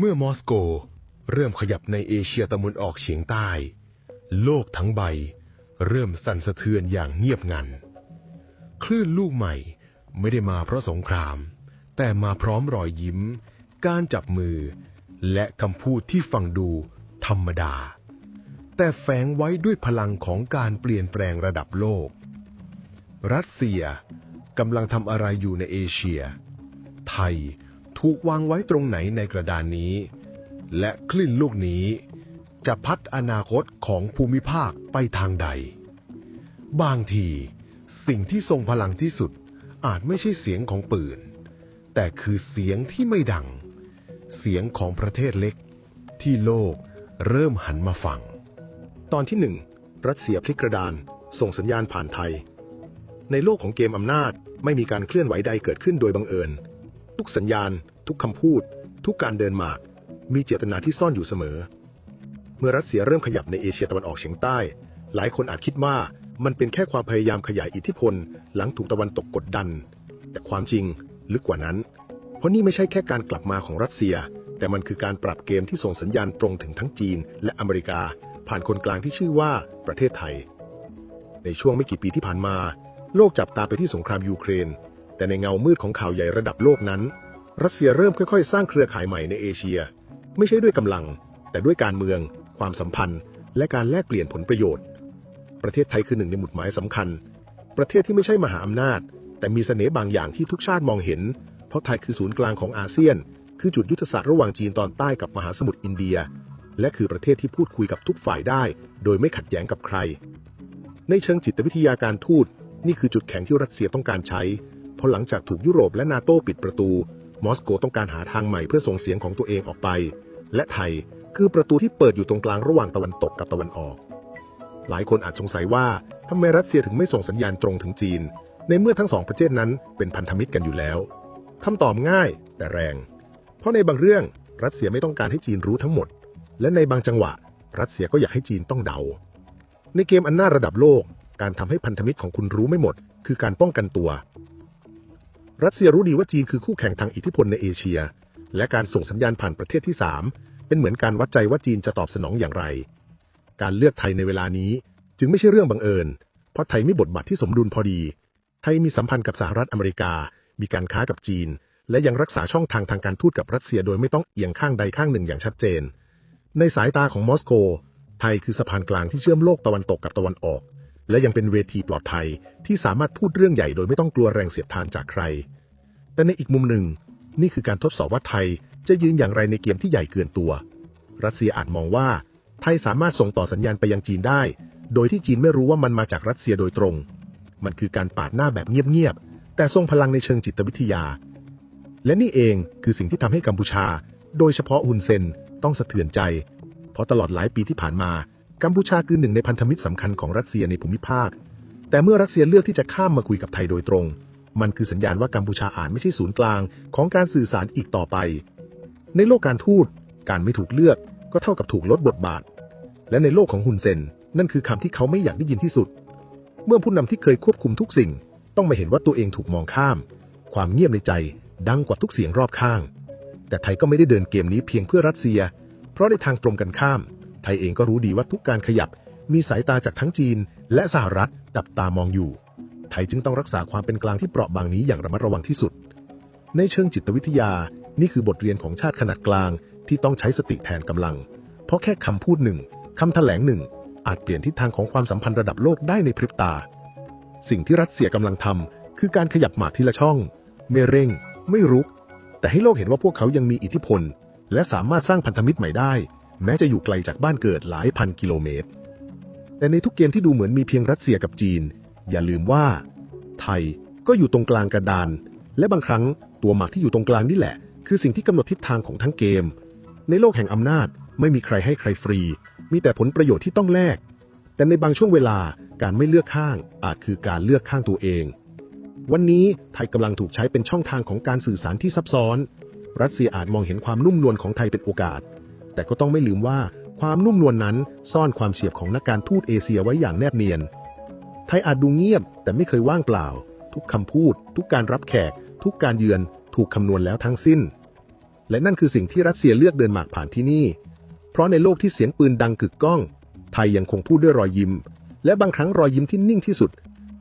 เมื่อมอสโกเริ่มขยับในเอเชียตะวันออกเฉียงใต้ โลกทั้งใบ เริ่มสั่นสะเทือนอย่างเงียบงัน คลื่นลูกใหม่ไม่ได้มาเพราะสงคราม แต่มาพร้อมรอยยิ้ม การจับมือ และคำพูดที่ฟังดูธรรมดา แต่แฝงไว้ด้วยพลังของการเปลี่ยนแปลงระดับโลก รัสเซียกำลังทำอะไรอยู่ในเอเชีย ไทย ถูกวางไว้ตรงไหนในกระดานนี้ และคลื่นลูกนี้จะพัดอนาคตของภูมิภาคไปทางใด บางทีสิ่งที่ทรงพลังที่สุดอาจไม่ใช่เสียงของปืน แต่คือเสียงที่ไม่ดัง เสียงของประเทศเล็ก ที่โลกเริ่มหันมาฟัง ตอนที่หนึ่งรัสเซียพลิกกระดานส่งสัญญาณผ่านไทย ในโลกของเกมอำนาจไม่มีการเคลื่อนไหวใดเกิดขึ้นโดยบังเอิญ ทุกสัญญาณ ทุกคำพูด ทุกการเดินหมาก มีเจตนาที่ซ่อนอยู่เสมอ เมื่อรัสเซียเริ่มขยับในเอเชียตะวันออกเฉียงใต้ หลายคนอาจคิดว่ามันเป็นแค่ความพยายามขยายอิทธิพล หลังถูกตะวันตกกดดัน แต่ความจริงลึกกว่านั้น เพราะนี่ไม่ใช่แค่การกลับมาของรัสเซีย แต่มันคือการปรับเกมที่ส่งสัญญาณตรงถึงทั้งจีน และอเมริกา ผ่านคนกลางที่ชื่อว่าประเทศไทย ในช่วงไม่กี่ปีที่ผ่านมา โลกจับตาไปที่สงครามยูเครน แต่ในเงามืดของข่าวใหญ่ระดับโลกนั้น รัสเซียเริ่มค่อยๆ สร้างเครือข่ายใหม่ในเอเชีย ไม่ใช่ด้วยกำลัง แต่ด้วยการเมือง ความสัมพันธ์ และการแลกเปลี่ยนผลประโยชน์ ประเทศไทยคือหนึ่งในหมุดหมายสำคัญ ประเทศที่ไม่ใช่มหาอำนาจ แต่มีเสน่ห์บางอย่างที่ทุกชาติมองเห็น เพราะไทยคือศูนย์กลางของอาเซียน คือจุดยุทธศาสตร์ระหว่างจีนตอนใต้กับมหาสมุทรอินเดีย และคือประเทศที่พูดคุยกับทุกฝ่ายได้ โดยไม่ขัดแย้งกับใคร ในเชิงจิตวิทยาการทูตนี่คือจุดแข็งที่รัสเซียต้องการใช้ เพราะหลังจากถูกยุโรปและนาโต้ปิดประตู มอสโกต้องการหาทางใหม่เพื่อส่งเสียงของตัวเองออกไป และไทยคือประตูที่เปิดอยู่ตรงกลางระหว่างตะวันตกกับตะวันออก หลายคนอาจสงสัยว่าทำไมรัสเซียถึงไม่ส่งสัญญาณตรงถึงจีน ในเมื่อทั้งสองประเทศนั้นเป็นพันธมิตรกันอยู่แล้วคำตอบง่ายแต่แรง เพราะในบางเรื่องรัสเซียไม่ต้องการให้จีนรู้ทั้งหมด และในบางจังหวะ รัสเซียก็อยากให้จีนต้องเดา ในเกมอันน่าระดับโลก การทำให้พันธมิตรของคุณรู้ไม่หมด คือการป้องกันตัว รัสเซียรู้ดีว่าจีนคือคู่แข่งทางอิทธิพลในเอเชีย และการส่งสัญญาณผ่านประเทศที่ 3 เป็นเหมือนการวัดใจว่าจีนจะตอบสนองอย่างไร การเลือกไทยในเวลานี้จึงไม่ใช่เรื่องบังเอิญ เพราะไทยมีบทบาทที่สมดุลพอดี ไทยมีสัมพันธ์กับสหรัฐอเมริกา มีการค้ากับจีน และยังรักษาช่องทางทางการทูตกับรัสเซียโดยไม่ต้องเอียงข้างใดข้างหนึ่งอย่างชัดเจน ในสายตาของมอสโก ไทยคือสะพานกลางที่เชื่อมโลกตะวันตกกับตะวันออก และยังเป็นเวทีปลอดภัยที่สามารถพูดเรื่องใหญ่โดยไม่ต้องกลัวแรงเสียดทานจากใคร แต่ในอีกมุมหนึ่ง นี่คือการทดสอบว่าไทยจะยืนอย่างไรในเกมที่ใหญ่เกินตัว รัสเซียอาจมองว่า ไทยสามารถส่งต่อสัญญาณไปยังจีนได้ โดยที่จีนไม่รู้ว่ามันมาจากรัสเซียโดยตรง มันคือการปาดหน้าแบบเงียบๆ แต่ทรงพลังในเชิงจิตวิทยา และนี่เองคือสิ่งที่ทำให้กัมพูชา โดยเฉพาะฮุนเซนต้องสะเทือนใจ เพราะตลอดหลายปีที่ผ่านมา กัมพูชาคือหนึ่งในพันธมิตรสำคัญของรัสเซียในภูมิภาค แต่เมื่อรัสเซียเลือกที่จะข้ามมาคุยกับไทยโดยตรง มันคือสัญญาณว่ากัมพูชาอาจไม่ใช่ศูนย์กลางของการสื่อสารอีกต่อไป ในโลกการทูต การไม่ถูกเลือกก็เท่ากับถูกลดบทบาท และในโลกของฮุนเซน นั่นคือคำที่เขาไม่อยากได้ยินที่สุด เมื่อผู้นำที่เคยควบคุมทุกสิ่ง ต้องมาเห็นว่าตัวเองถูกมองข้าม ความเงียบในใจดังกว่าทุกเสียงรอบข้าง แต่ไทยก็ไม่ได้เดินเกมนี้เพียงเพื่อรัสเซีย เพราะในทางตรงกันข้าม ไทยเองก็รู้ดีว่าทุกการขยับมีสายตาจากทั้งจีน และสหรัฐจับตามองอยู่ ไทยจึงต้องรักษาความเป็นกลางที่เปราะบางนี้อย่างระมัดระวังที่สุด ในเชิงจิตวิทยา นี่คือบทเรียนของชาติขนาดกลางที่ต้องใช้สติแทนกำลัง เพราะแค่คำพูดหนึ่งคำแถลงหนึ่งอาจเปลี่ยนทิศทางของความสัมพันธ์ระดับโลกได้ในพริบตา สิ่งที่รัสเซียกำลังทำคือการขยับหมากทีละช่อง ไม่เร่ง ไม่รุก แต่ให้โลกเห็นว่าพวกเขายังมีอิทธิพล และสามารถสร้างพันธมิตรใหม่ได้ แม้จะอยู่ไกลจากบ้านเกิดหลายพันกิโลเมตร แต่ในทุกเกมที่ดูเหมือนมีเพียงรัสเซียกับจีน อย่าลืมว่า ไทยก็อยู่ตรงกลางกระดาน และบางครั้งตัวหมากที่อยู่ตรงกลางนี่แหละ คือสิ่งที่กำหนดทิศทางของทั้งเกม ในโลกแห่งอำนาจไม่มีใครให้ใครฟรี มีแต่ผลประโยชน์ที่ต้องแลก แต่ในบางช่วงเวลาการไม่เลือกข้างอาจคือการเลือกข้างตัวเอง วันนี้ไทยกำลังถูกใช้เป็นช่องทางของการสื่อสารที่ซับซ้อน รัสเซียอาจมองเห็นความนุ่มนวลของไทยเป็นโอกาส แต่ก็ต้องไม่ลืมว่าความนุ่มนวลนนั้นซ่อนความเฉียบของนักการทูตเอเชียไว้อย่างแนบเนียน ไทยอาจดูเงียบแต่ไม่เคยว่างเปล่า ทุกคำพูด ทุกการรับแขก ทุกการเยือน ถูกคำนวณแล้วทั้งสิ้น และนั่นคือสิ่งที่รัสเซียเลือกเดินหมากผ่านที่นี่ เพราะในโลกที่เสียงปืนดังกึกก้อง ไทยยังคงพูดด้วยรอยยิ้ม และบางครั้งรอยยิ้มที่นิ่งที่สุด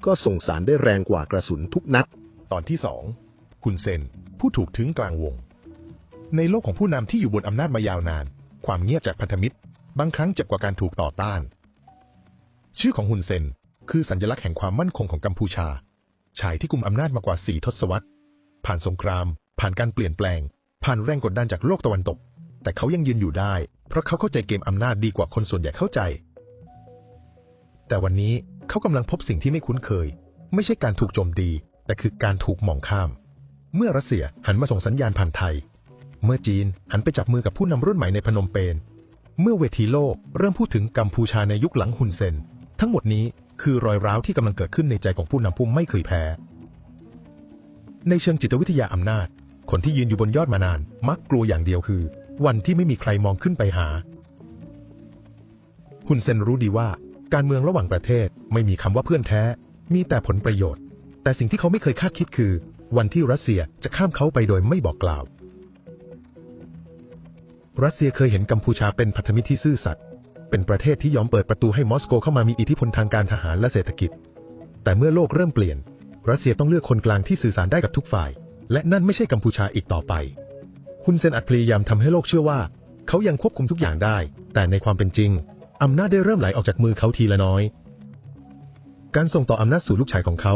ก็ส่งสารได้แรงกว่ากระสุนทุกนัด ตอนที่สองคุณเซนผู้ถูกถึงกลางวง ในโลกของผู้นำที่อยู่บนอำนาจมายาวนาน ความเงียบจากพันธมิตร บางครั้งเจ็บกว่าการถูกต่อต้าน ชื่อของฮุนเซนคือสัญลักษณ์แห่งความมั่นคงของกัมพูชา ชายที่กุมอำนาจมากว่าสี่ทศวรรษ ผ่านสงคราม ผ่านการเปลี่ยนแปลง ผ่านแรงกดดันจากโลกตะวันตก แต่เขายังยืนอยู่ได้ เพราะเขาเข้าใจเกมอำนาจดีกว่าคนส่วนใหญ่เข้าใจ แต่วันนี้เขากำลังพบสิ่งที่ไม่คุ้นเคย ไม่ใช่การถูกโจมตี แต่คือการถูกมองข้าม เมื่อรัสเซียหันมาส่งสัญญาณผ่านไทย เมื่อจีนหันไปจับมือกับผู้นำรุ่นใหม่ในพนมเปญ เมื่อเวทีโลกเริ่มพูดถึงกัมพูชาในยุคหลังฮุนเซน ทั้งหมดนี้คือรอยร้าวที่กำลังเกิดขึ้นในใจของผู้นำผู้ไม่เคยแพ้ ในเชิงจิตวิทยาอำนาจ คนที่ยืนอยู่บนยอดมานาน มักกลัวอย่างเดียวคือ วันที่ไม่มีใครมองขึ้นไปหาฮุนเซนรู้ดีว่า การเมืองระหว่างประเทศไม่มีคำว่าเพื่อนแท้ มีแต่ผลประโยชน์ แต่สิ่งที่เขาไม่เคยคาดคิดคือ วันที่รัสเซียจะข้ามเขาไปโดยไม่บอกกล่าว รัสเซียเคยเห็นกัมพูชาเป็นพันธมิตรที่ซื่อสัตย์ เป็นประเทศที่ยอมเปิดประตูให้มอสโกเข้ามามีอิทธิพลทางการทหารและเศรษฐกิจ แต่เมื่อโลกเริ่มเปลี่ยน รัสเซียต้องเลือกคนกลางที่สื่อสารได้กับทุกฝ่าย และนั่นไม่ใช่กัมพูชาอีกต่อไปฮุนเซนอัดพยายามทำให้โลกเชื่อว่า เขายังควบคุมทุกอย่างได้ แต่ในความเป็นจริงอำนาจได้เริ่มไหลออกจากมือเขาทีละน้อย การส่งต่ออำนาจสู่ลูกชายของเขา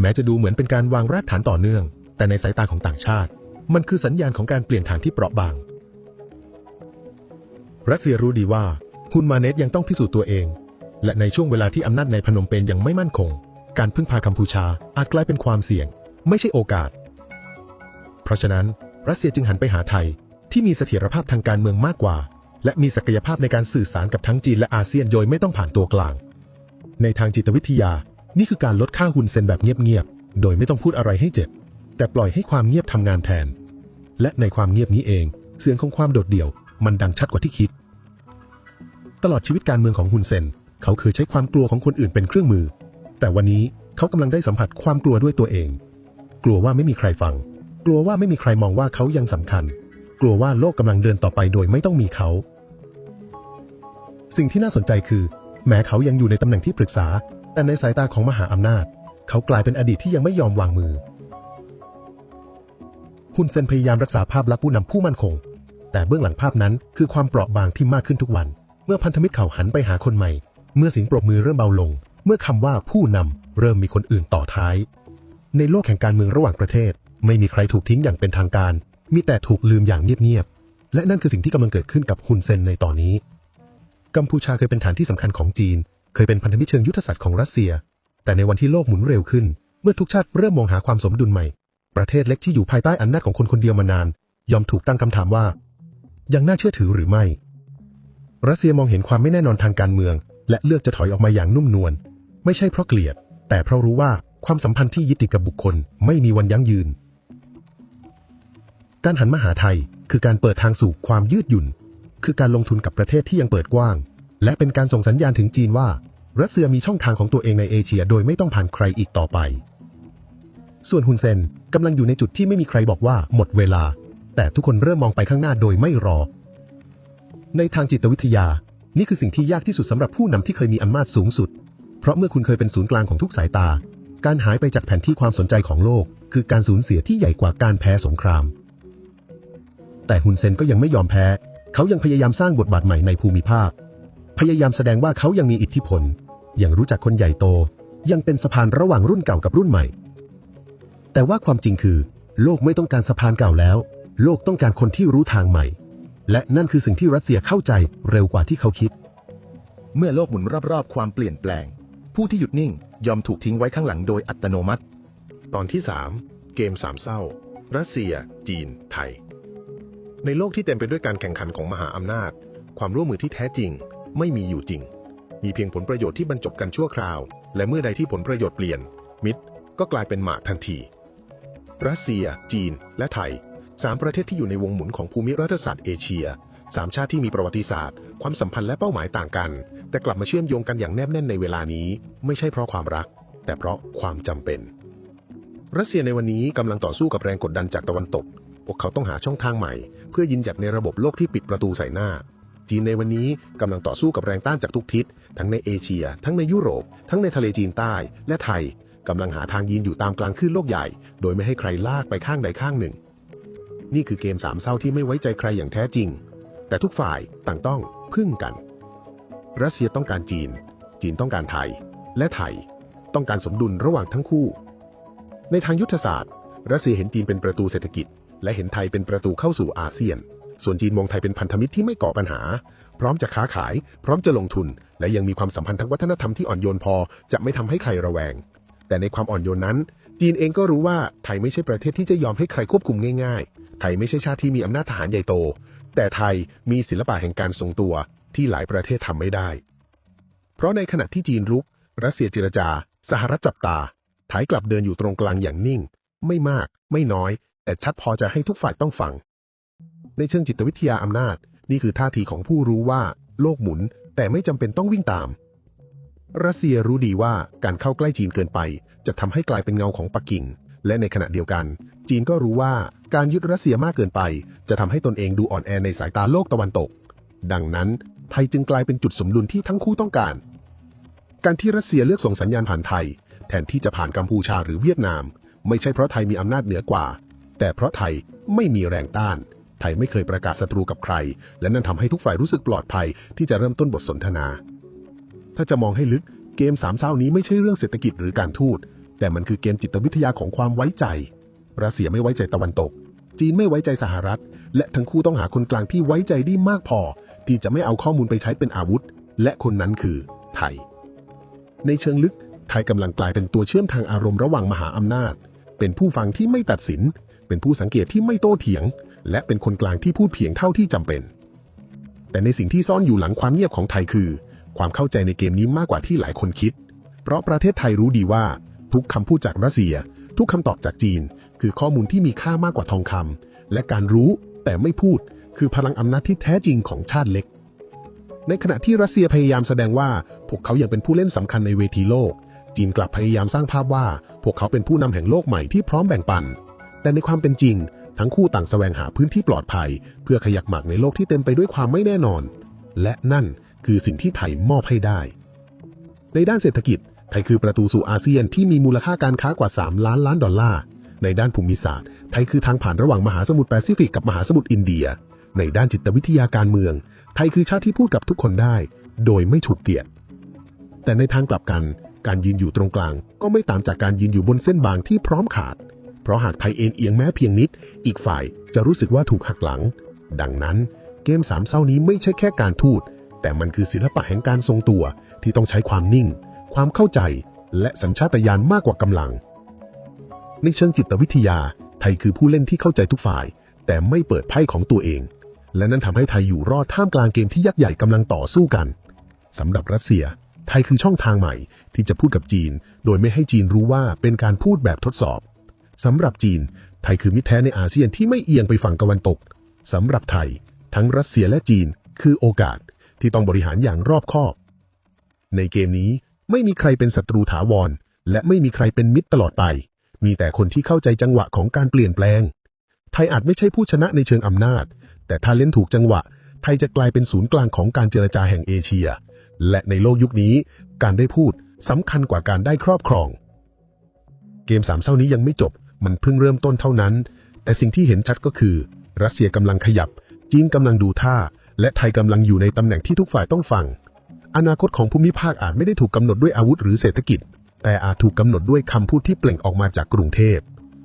แม้จะดูเหมือนเป็นการวางรากฐานต่อเนื่อง แต่ในสายตาของต่างชาติ มันคือสัญญาณของการเปลี่ยนฐานที่เปราะบาง รัสเซียรู้ดีว่าฮุนมาเนตยังต้องพิสูจน์ตัวเอง และในช่วงเวลาที่อำนาจในพนมเปญยังไม่มั่นคง การพึ่งพากัมพูชาอาจกลายเป็นความเสี่ยง ไม่ใช่โอกาส เพราะฉะนั้น รัสเซียจึงหันไปหาไทยที่มีเสถียรภาพทางการเมืองมากกว่า และมีศักยภาพในการสื่อสารกับทั้งจีนและอาเซียนโดยไม่ต้องผ่านตัวกลาง ในทางจิตวิทยา นี่คือการลดค่าฮุนเซนแบบเงียบๆ โดยไม่ต้องพูดอะไรให้เจ็บ แต่ปล่อยให้ความเงียบทำงานแทน และในความเงียบนี้เอง เสียงของความโดดเดี่ยว มันดังชัดกว่าที่คิด ตลอดชีวิตการเมืองของฮุนเซน เขาเคยใช้ความกลัวของคนอื่นเป็นเครื่องมือ แต่วันนี้เขากำลังได้สัมผัสความกลัวด้วยตัวเอง กลัวว่าไม่มีใครฟัง กลัวว่าไม่มีใครมองว่าเขายังสำคัญ กลัวว่าโลกกำลังเดินต่อไปโดยไม่ต้องมีเขา สิ่งที่น่าสนใจคือ แม้เขายังอยู่ในตำแหน่งที่ปรึกษา แต่ในสายตาของมหาอำนาจ เขากลายเป็นอดีตที่ยังไม่ยอมวางมือฮุนเซนพยายามรักษาภาพลักษณ์ผู้นำผู้มั่นคง แต่เบื้องหลังภาพนั้นคือความเปราะบางที่มากขึ้นทุกวัน เมื่อพันธมิตรเขาหันไปหาคนใหม่ เมื่อสียงปรบมือเริ่มเบาลง เมื่อคำว่าผู้นำเริ่มมีคนอื่นต่อท้าย ในโลกแห่งการเมืองระหว่างประเทศ ไม่มีใครถูกทิ้งอย่างเป็นทางการ มีแต่ถูกลืมอย่างเงียบๆ และนั่นคือสิ่งที่กำลังเกิดขึ้นกับฮุนเซนในตอนนี้ กัมพูชาเคยเป็นฐานที่สำคัญของจีน เคยเป็นพันธมิตรเชิงยุทธศาสตร์ของรัสเซีย แต่ในวันที่โลกหมุนเร็วขึ้น เมื่อทุกชาติเริ่มมองหาความสมดุลใหม่ ประเทศเล็กที่อยู่ภายใต้อำนาจของคนคนเดียวมานาน ยอมถูกตั้งคำถามว่า ยังน่าเชื่อถือหรือไม่ รัสเซียมองเห็นความไม่แน่นอนทางการเมือง และเลือกจะถอยออกมาอย่างนุ่มนวล ไม่ใช่เพราะเกลียด แต่เพราะรู้ว่าความสัมพันธ์ที่ยึดติดกับบุคคลไม่มีวันยั่งยืน การหันมาหาไทยคือการเปิดทางสู่ความยืดหยุ่น คือการลงทุนกับประเทศที่ยังเปิดกว้าง และเป็นการส่งสัญญาณถึงจีนว่า รัสเซียมีช่องทางของตัวเองในเอเชียโดยไม่ต้องผ่านใครอีกต่อไป ส่วนฮุนเซนกำลังอยู่ในจุดที่ไม่มีใครบอกว่าหมดเวลา แต่ทุกคนเริ่มมองไปข้างหน้าโดยไม่รอ ในทางจิตวิทยา นี่คือสิ่งที่ยากที่สุดสำหรับผู้นำที่เคยมีอำนาจสูงสุด เพราะเมื่อคุณเคยเป็นศูนย์กลางของทุกสายตา การหายไปจากแผนที่ความสนใจของโลก คือการสูญเสียที่ใหญ่กว่าการแพ้สงคราม แต่ฮุนเซนก็ยังไม่ยอมแพ้ เขายังพยายามสร้างบทบาทใหม่ในภูมิภาค พยายามแสดงว่าเขายังมีอิทธิพล ยังรู้จักคนใหญ่โต ยังเป็นสะพานระหว่างรุ่นเก่ากับรุ่นใหม่ แต่ว่าความจริงคือ โลกไม่ต้องการสะพานเก่าแล้ว โลกต้องการคนที่รู้ทางใหม่ และนั่นคือสิ่งที่รัสเซียเข้าใจเร็วกว่าที่เขาคิด เมื่อโลกหมุนรอบๆ ความเปลี่ยนแปลง ผู้ที่หยุดนิ่งยอมถูกทิ้งไว้ข้างหลังโดยอัตโนมัติ ตอนที่ 3 เกมสามเศร้า รัสเซีย จีน ไทย ในโลกที่เต็มไปด้วยการแข่งขันของมหาอำนาจ ความร่วมมือที่แท้จริงไม่มีอยู่จริง มีเพียงผลประโยชน์ที่บรรจบกันชั่วคราว และเมื่อใดที่ผลประโยชน์เปลี่ยน มิตรก็กลายเป็นหมากทันที รัสเซีย จีน และไทย สามประเทศที่อยู่ในวงหมุนของภูมิรัฐศาสตร์เอเชียสามชาติที่มีประวัติศาสตร์ ความสัมพันธ์และเป้าหมายต่างกัน แต่กลับมาเชื่อมโยงกันอย่างแนบแน่นในเวลานี้ ไม่ใช่เพราะความรัก แต่เพราะความจำเป็น รัสเซียในวันนี้กำลังต่อสู้กับแรงกดดันจากตะวันตก พวกเขาต้องหาช่องทางใหม่ เพื่อยืนหยัดในระบบโลกที่ปิดประตูใส่หน้า จีนในวันนี้กำลังต่อสู้กับแรงต้านจากทุกทิศ ทั้งในเอเชีย ทั้งในยุโรป ทั้งในทะเลจีนใต้ และไทยกำลังหาทางยืนอยู่ตามกลางคลื่นโลกใหญ่ โดยไม่ให้ใครลากไปข้างใดข้างหนึ่ง นี่คือเกมสามเศร้าที่ไม่ไว้ใจใครอย่างแท้จริง แต่ทุกฝ่ายต่างต้องพึ่งกัน รัสเซียต้องการจีน จีนต้องการไทย และไทย ต้องการสมดุลระหว่างทั้งคู่ ในทางยุทธศาสตร์ รัสเซียเห็นจีนเป็นประตูเศรษฐกิจ และเห็นไทยเป็นประตูเข้าสู่อาเซียน ส่วนจีนมองไทยเป็นพันธมิตรที่ไม่ก่อปัญหา พร้อมจะค้าขาย พร้อมจะลงทุน และยังมีความสัมพันธ์ทางวัฒนธรรมที่อ่อนโยนพอ จะไม่ทำให้ใครระแวง แต่ในความอ่อนโยนนั้นจีนเองก็รู้ว่าไทยไม่ใช่ประเทศที่จะยอมให้ใครควบคุมง่ายๆ ไทยไม่ใช่ชาติที่มีอำนาจทหารใหญ่โต แต่ไทยมีศิลปะแห่งการทรงตัวที่หลายประเทศทำไม่ได้ เพราะในขณะที่จีนรุก รัสเซียเจรจา สหรัฐจับตา ไทยกลับเดินอยู่ตรงกลางอย่างนิ่ง ไม่มาก ไม่น้อย แต่ชัดพอจะให้ทุกฝ่ายต้องฟัง ในเชิงจิตวิทยาอำนาจ นี่คือท่าทีของผู้รู้ว่า โลกหมุน แต่ไม่จำเป็นต้องวิ่งตาม รัสเซียรู้ดีว่าการเข้าใกล้จีนเกินไป จะทำให้กลายเป็นเงาของปักกิ่ง และในขณะเดียวกัน จีนก็รู้ว่า การยึดรัสเซียมากเกินไป จะทำให้ตนเองดูอ่อนแอในสายตาโลกตะวันตก ดังนั้นไทยจึงกลายเป็นจุดสมดุลที่ทั้งคู่ต้องการ การที่รัสเซียเลือกส่งสัญญาณผ่านไทย แทนที่จะผ่านกัมพูชาหรือเวียดนาม ไม่ใช่เพราะไทยมีอำนาจเหนือกว่า แต่เพราะไทยไม่มีแรงต้าน ไทยไม่เคยประกาศศัตรูกับใคร และนั่นทำให้ทุกฝ่ายรู้สึกปลอดภัยที่จะเริ่มต้นบทสนทนา ถ้าจะมองให้ลึกเกมสามเศร้านี้ไม่ใช่เรื่องเศรษฐกิจหรือการทูตแต่มันคือเกมจิตวิทยาของความไว้ใจ รัสเซียไม่ไว้ใจตะวันตก จีนไม่ไว้ใจสหรัฐ และทั้งคู่ต้องหาคนกลางที่ไว้ใจได้มากพอ ที่จะไม่เอาข้อมูลไปใช้เป็นอาวุธ และคนนั้นคือไทย ในเชิงลึกไทยกำลังกลายเป็นตัวเชื่อมทางอารมณ์ระหว่างมหาอำนาจ เป็นผู้ฟังที่ไม่ตัดสิน เป็นผู้สังเกตที่ไม่โต้เถียง และเป็นคนกลางที่พูดเพียงเท่าที่จำเป็น แต่ในสิ่งที่ซ่อนอยู่หลังความเงียบของไทยคือ ความเข้าใจในเกมนี้มากกว่าที่หลายคนคิด เพราะประเทศไทยรู้ดีว่า ทุกคำพูดจากรัสเซีย ทุกคำตอบจากจีน คือข้อมูลที่มีค่ามากกว่าทองคำและการรู้แต่ไม่พูด คือพลังอำนาจที่แท้จริงของชาติเล็ก ในขณะที่รัสเซียพยายามแสดงว่า พวกเขายังเป็นผู้เล่นสำคัญในเวทีโลก จีนกลับพยายามสร้างภาพว่า พวกเขาเป็นผู้นำแห่งโลกใหม่ที่พร้อมแบ่งปัน แต่ในความเป็นจริง ทั้งคู่ต่างแสวงหาพื้นที่ปลอดภัย เพื่อขยักหมากในโลกที่เต็มไปด้วยความไม่แน่นอน และนั่นคือสิ่งที่ไทยมอบให้ได้ ในด้านเศรษฐกิจไทยคือประตูสู่อาเซียนที่มีมูลค่าการค้ากว่า 3 ล้านล้านดอลลาร์ ในด้านภูมิศาสตร์ ไทยคือทางผ่านระหว่างมหาสมุทรแปซิฟิกกับมหาสมุทรอินเดีย ในด้านจิตวิทยาการเมือง ไทยคือชาติที่พูดกับทุกคนได้ โดยไม่ถูกเกียดแต่ในทางกลับกัน การยืนอยู่ตรงกลาง ก็ไม่ต่างจากการยืนอยู่บนเส้นบางที่พร้อมขาด เพราะหากไทยเอ็นเอียงแม้เพียงนิด อีกฝ่ายจะรู้สึกว่าถูกหักหลัง ดังนั้น เกมสามเศร้านี้ไม่ใช่แค่การทูตแต่มันคือศิลปะแห่งการทรงตัวที่ต้องใช้ความนิ่ง ความเข้าใจ และสัญชาตญาณมากกว่ากำลัง ในเชิงจิตวิทยา ไทยคือผู้เล่นที่เข้าใจทุกฝ่าย แต่ไม่เปิดไพ่ของตัวเอง และนั่นทำให้ไทยอยู่รอดท่ามกลางเกมที่ยักษ์ใหญ่กำลังต่อสู้กันสำหรับรัสเซีย ไทยคือช่องทางใหม่ที่จะพูดกับจีน โดยไม่ให้จีนรู้ว่าเป็นการพูดแบบทดสอบสำหรับจีน ไทยคือมิตรแท้ในอาเซียนที่ไม่เอียงไปฝั่งตะวันตกสำหรับไทย ทั้งรัสเซียและจีน คือโอกาสที่ต้องบริหารอย่างรอบคอบ ในเกมนี้ไม่มีใครเป็นศัตรูถาวร และไม่มีใครเป็นมิตรตลอดไป มีแต่คนที่เข้าใจจังหวะของการเปลี่ยนแปลง ไทยอาจไม่ใช่ผู้ชนะในเชิงอำนาจ แต่ถ้าเล่นถูกจังหวะ ไทยจะกลายเป็นศูนย์กลางของการเจรจาแห่งเอเชีย และในโลกยุคนี้ การได้พูดสำคัญกว่าการได้ครอบครอง เกมสามเศร้านี้ยังไม่จบ มันเพิ่งเริ่มต้นเท่านั้น แต่สิ่งที่เห็นชัดก็คือ รัสเซียกำลังขยับ จีนกำลังดูท่า และไทยกำลังอยู่ในตำแหน่งที่ทุกฝ่ายต้องฟัง อนาคตของภูมิภาคอาจไม่ได้ถูกกำหนดด้วยอาวุธหรือเศรษฐกิจ แต่อาจถูกกำหนดด้วยคำพูดที่เปล่งออกมาจากกรุงเทพ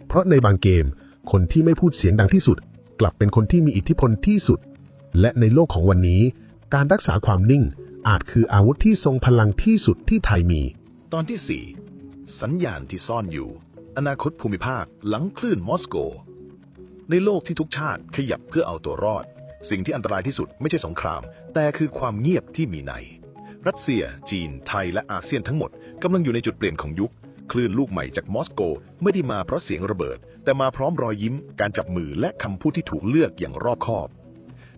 เพราะในบางเกม คนที่ไม่พูดเสียงดังที่สุด กลับเป็นคนที่มีอิทธิพลที่สุด และในโลกของวันนี้ การรักษาความนิ่งอาจคืออาวุธที่ทรงพลังที่สุดที่ไทยมี ตอนที่ 4 สัญญาณที่ซ่อนอยู่ อนาคตภูมิภาคหลังคลื่นมอสโก ในโลกที่ทุกชาติขยับเพื่อเอาตัวรอด สิ่งที่อันตรายที่สุดไม่ใช่สงคราม แต่คือความเงียบที่มีใน รัสเซีย จีน ไทย และอาเซียนทั้งหมดกำลังอยู่ในจุดเปลี่ยนของยุค คลื่นลูกใหม่จากมอสโกไม่ได้มาเพราะเสียงระเบิด แต่มาพร้อมรอยยิ้ม การจับมือและคำพูดที่ถูกเลือกอย่างรอบคอบ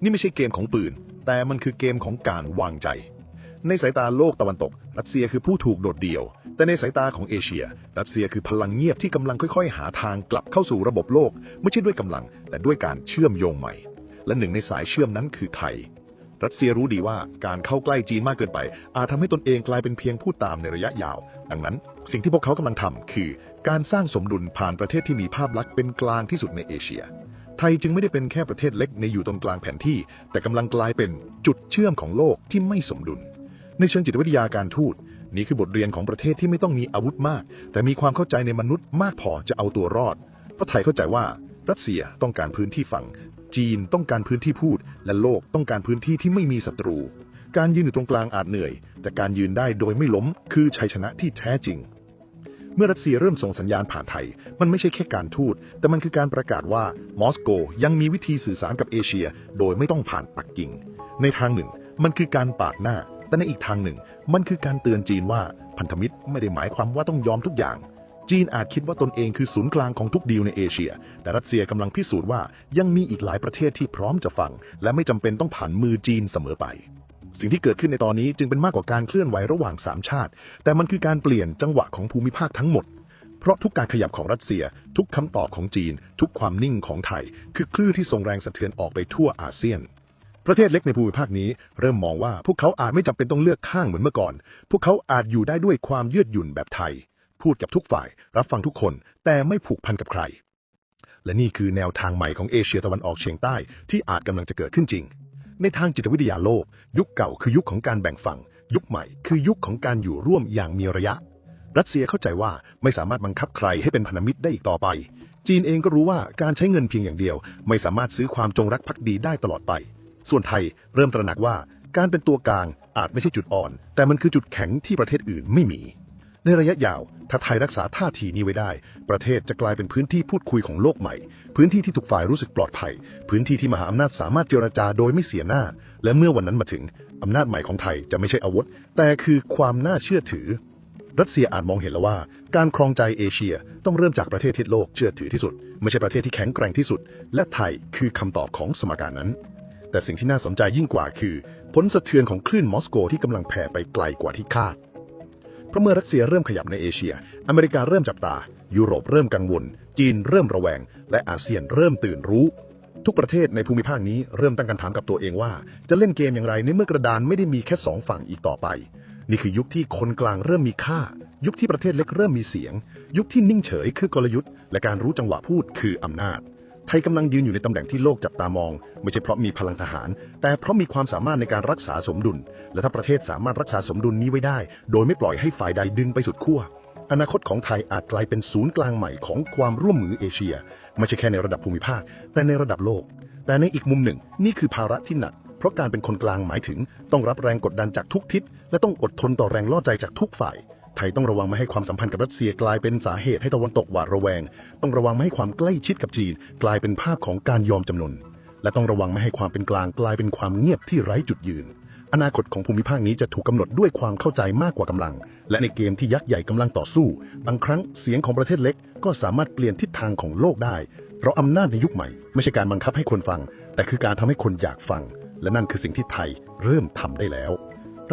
นี่ไม่ใช่เกมของปืน แต่มันคือเกมของการวางใจ ในสายตาโลกตะวันตก รัสเซียคือผู้ถูกโดดเดี่ยว แต่ในสายตาของเอเชีย รัสเซียคือพลังเงียบที่กำลังค่อย ๆ หาทางกลับเข้าสู่ระบบโลก ไม่ใช่ด้วยกำลัง แต่ด้วยการเชื่อมโยงใหม่ และหนึ่งในสายเชื่อมนั้นคือไทย รัสเซียรู้ดีว่าการเข้าใกล้จีนมากเกินไป อาจทำให้ตนเองกลายเป็นเพียงผู้ตามในระยะยาว ดังนั้น สิ่งที่พวกเขากำลังทำคือ การสร้างสมดุลผ่านประเทศที่มีภาพลักษณ์เป็นกลางที่สุดในเอเชีย ไทยจึงไม่ได้เป็นแค่ประเทศเล็กในอยู่ตรงกลางแผนที่ แต่กำลังกลายเป็นจุดเชื่อมของโลกที่ไม่สมดุล ในเชิงจิตวิทยาการทูตนี่คือบทเรียนของประเทศที่ไม่ต้องมีอาวุธมาก แต่มีความเข้าใจในมนุษย์มากพอจะเอาตัวรอดเพราะไทยเข้าใจว่ารัสเซียต้องการพื้นที่ฝั่ง จีนต้องการพื้นที่พูด และโลกต้องการพื้นที่ที่ไม่มีศัตรู การยืนอยู่ตรงกลางอาจเหนื่อย แต่การยืนได้โดยไม่ล้มคือชัยชนะที่แท้จริง เมื่อรัสเซียเริ่มส่งสัญญาณผ่านไทย มันไม่ใช่แค่การทูต แต่มันคือการประกาศว่ามอสโกยังมีวิธีสื่อสารกับเอเชีย โดยไม่ต้องผ่านปักกิ่ง ในทางหนึ่ง มันคือการปาดหน้า แต่ในอีกทางหนึ่ง มันคือการเตือนจีนว่าพันธมิตรไม่ได้หมายความว่าต้องยอมทุกอย่าง จีนอาจคิดว่าตนเองคือศูนย์กลางของทุกดีลในเอเชีย แต่รัสเซียกำลังพิสูจน์ว่ายังมีอีกหลายประเทศที่พร้อมจะฟัง และไม่จำเป็นต้องผ่านมือจีนเสมอไป สิ่งที่เกิดขึ้นในตอนนี้จึงเป็นมากกว่าการเคลื่อนไหวระหว่างสามชาติ แต่มันคือการเปลี่ยนจังหวะของภูมิภาคทั้งหมด เพราะทุกการขยับของรัสเซีย ทุกคำตอบของจีน ทุกความนิ่งของไทย คือคลื่นที่ส่งแรงสะเทือนออกไปทั่วอาเซียนประเทศเล็กในภูมิภาคนี้เริ่มมองว่าพวกเขาอาจไม่จำเป็นต้องเลือกข้างเหมือนเมื่อก่อน พวกเขาอาจอยู่ได้ด้วยความยืดหยุ่นแบบไทย พูดกับทุกฝ่าย รับฟังทุกคน แต่ไม่ผูกพันกับใคร และนี่คือแนวทางใหม่ของเอเชียตะวันออกเฉียงใต้ที่อาจกำลังจะเกิดขึ้นจริง ในทางจิตวิทยาโลก ยุคเก่าคือยุคของการแบ่งฝั่ง ยุคใหม่คือยุคของการอยู่ร่วมอย่างมีระยะ รัสเซียเข้าใจว่าไม่สามารถบังคับใครให้เป็นพันธมิตรได้อีกต่อไป จีนเองก็รู้ว่าการใช้เงินเพียงอย่างเดียว ไม่สามารถซื้อความจงรักภักดีได้ตลอดไป ส่วนไทยเริ่มตระหนักว่าการเป็นตัวกลางอาจไม่ใช่จุดอ่อน แต่มันคือจุดแข็งที่ประเทศอื่นไม่มี ในระยะยาว ถ้าไทยรักษาท่าทีนี้ไว้ได้ ประเทศจะกลายเป็นพื้นที่พูดคุยของโลกใหม่ พื้นที่ที่ทุกฝ่ายรู้สึกปลอดภัย พื้นที่ที่มหาอำนาจสามารถเจรจาโดยไม่เสียหน้า และเมื่อวันนั้นมาถึง อำนาจใหม่ของไทยจะไม่ใช่อาวุธ แต่คือความน่าเชื่อถือ รัสเซียอาจมองเห็นแล้วว่า การครองใจเอเชียต้องเริ่มจากประเทศที่โลกเชื่อถือที่สุด ไม่ใช่ประเทศที่แข็งแกร่งที่สุด และไทยคือคำตอบของสมการนั้น แต่สิ่งที่น่าสนใจยิ่งกว่าคือ ผลสะเทือนของคลื่นมอสโกที่กำลังแผ่ไปไกลกว่าที่คาด ราะเมื่อรัสเซียเริ่มขยับในเอเชีย อเมริกาเริ่มจับตา ยุโรปเริ่มกังวล จีนเริ่มระแวง และอาเซียนเริ่มตื่นรู้ ทุกประเทศในภูมิภาคนี้เริ่มตั้งคำถามกับตัวเองว่า จะเล่นเกมอย่างไรในเมื่อกระดานไม่ได้มีแค่สองฝั่งอีกต่อไป นี่คือยุคที่คนกลางเริ่มมีค่า ยุคที่ประเทศเล็กเริ่มมีเสียง ยุคที่นิ่งเฉยคือกลยุทธ์ และการรู้จังหวะพูดคืออำนาจ ไทยกำลังยืนอยู่ในตำแหน่งที่โลกจับตามอง ไม่ใช่เพราะมีพลังทหาร แต่เพราะมีความสามารถในการรักษาสมดุล และถ้าประเทศสามารถรักษาสมดุลนี้ไว้ได้ โดยไม่ปล่อยให้ฝ่ายใดดึงไปสุดขั้วอนาคตของไทยอาจกลายเป็นศูนย์กลางใหม่ของความร่วมมือเอเชีย ไม่ใช่แค่ในระดับภูมิภาค แต่ในระดับโลก แต่ในอีกมุมหนึ่ง นี่คือภาระที่หนัก เพราะการเป็นคนกลางหมายถึง ต้องรับแรงกดดันจากทุกทิศ และต้องอดทนต่อแรงล่อใจจากทุกฝ่าย ไทยต้องระวังไม่ให้ความสัมพันธ์กับรัสเซียกลายเป็นสาเหตุให้ตะวันตกหวาดระแวง ต้องระวังไม่ให้ความใกล้ชิดกับจีน กลายเป็นภาพของการยอมจำนน และต้องระวังไม่ให้ความเป็นกลางกลายเป็นความเงียบที่ไร้จุดยืน อนาคตของภูมิภาคนี้จะถูกกำหนดด้วยความเข้าใจมากกว่ากำลัง และในเกมที่ยักษ์ใหญ่กำลังต่อสู้ บางครั้งเสียงของประเทศเล็ก ก็สามารถเปลี่ยนทิศทางของโลกได้ เพราะอำนาจในยุคใหม่ ไม่ใช่การบังคับให้คนฟัง แต่คือการทำให้คนอยากฟัง และนั่นคือสิ่งที่ไทยเริ่มทำได้แล้ว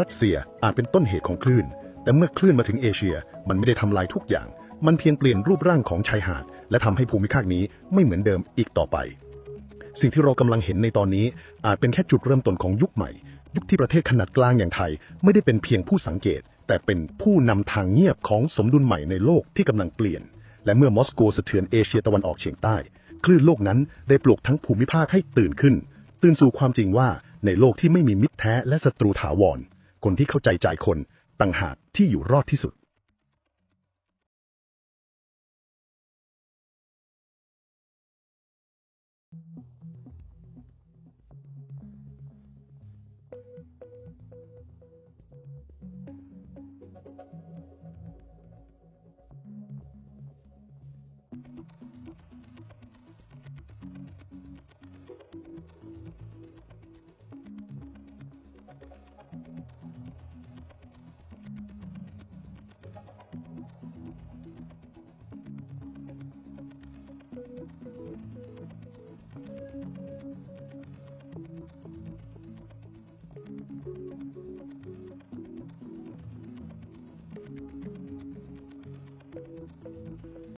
รัสเซียอาจเป็นต้นเหตุของคลื่น แต่เมื่อคลื่นมาถึงเอเชียมันไม่ได้ทำลายทุกอย่าง มันเพียงเปลี่ยนรูปร่างของชายหาด และทำให้ภูมิภาคนี้ไม่เหมือนเดิมอีกต่อไป สิ่งที่เรากำลังเห็นในตอนนี้อาจเป็นแค่จุดเริ่มต้นของยุคใหม่ ยุคที่ประเทศขนาดกลางอย่างไทย ไม่ได้เป็นเพียงผู้สังเกต แต่เป็นผู้นำทางเงียบของสมดุลใหม่ในโลกที่กำลังเปลี่ยน และเมื่อมอสโกสะเทือนเอเชียตะวันออกเฉียงใต้ คลื่นโลกนั้นได้ปลุกทั้งภูมิภาคให้ตื่นขึ้น ตื่นสู่ความจริงว่าในโลกที่ไม่มีมิตรแท้และศัตรูถาวร คนที่เข้าใจใจคน ต่างหากที่อยู่รอดที่สุด